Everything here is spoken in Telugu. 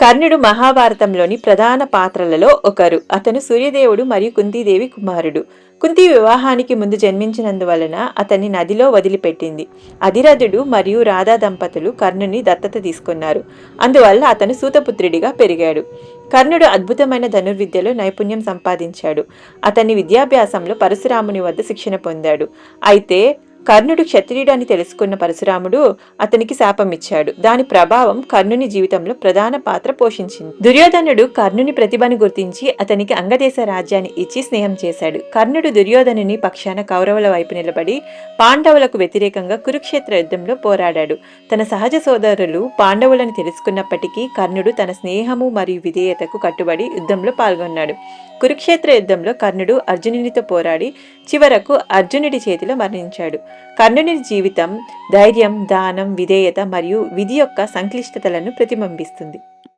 కర్ణుడు మహాభారతంలోని ప్రధాన పాత్రలలో ఒకరు. అతను సూర్యదేవుడు మరియు కుంతీదేవి కుమారుడు. కుంతి వివాహానికి ముందు జన్మించినందువలన అతన్ని నదిలో వదిలిపెట్టింది. అధిరథుడు మరియు రాధా దంపతులు కర్ణుని దత్తత తీసుకున్నారు. అందువల్ల అతను సూతపుత్రుడిగా పెరిగాడు. కర్ణుడు అద్భుతమైన ధనుర్విద్యలో నైపుణ్యం సంపాదించాడు. అతని విద్యాభ్యాసంలో పరశురాముని వద్ద శిక్షణ పొందాడు. అయితే కర్ణుడు క్షత్రియుడు అని తెలుసుకున్న పరశురాముడు అతనికి శాపమిచ్చాడు. దాని ప్రభావం కర్ణుని జీవితంలో ప్రధాన పాత్ర పోషించింది. దుర్యోధనుడు కర్ణుని ప్రతిభను గుర్తించి అతనికి అంగదేశ రాజ్యాన్ని ఇచ్చి స్నేహం చేశాడు. కర్ణుడు దుర్యోధనుని పక్షాన కౌరవుల వైపు నిలబడి పాండవులకు వ్యతిరేకంగా కురుక్షేత్ర యుద్ధంలో పోరాడాడు. తన సహజ సోదరులు పాండవులను తెలుసుకున్నప్పటికీ కర్ణుడు తన స్నేహము మరియు విధేయతకు కట్టుబడి యుద్ధంలో పాల్గొన్నాడు. కురుక్షేత్ర యుద్ధంలో కర్ణుడు అర్జునునితో పోరాడి చివరకు అర్జునుడి చేతిలో మరణించాడు. కర్ణుని జీవితం ధైర్యం దానం విధేయత మరియు విధి యొక్క సంక్లిష్టతలను ప్రతిబింబిస్తుంది.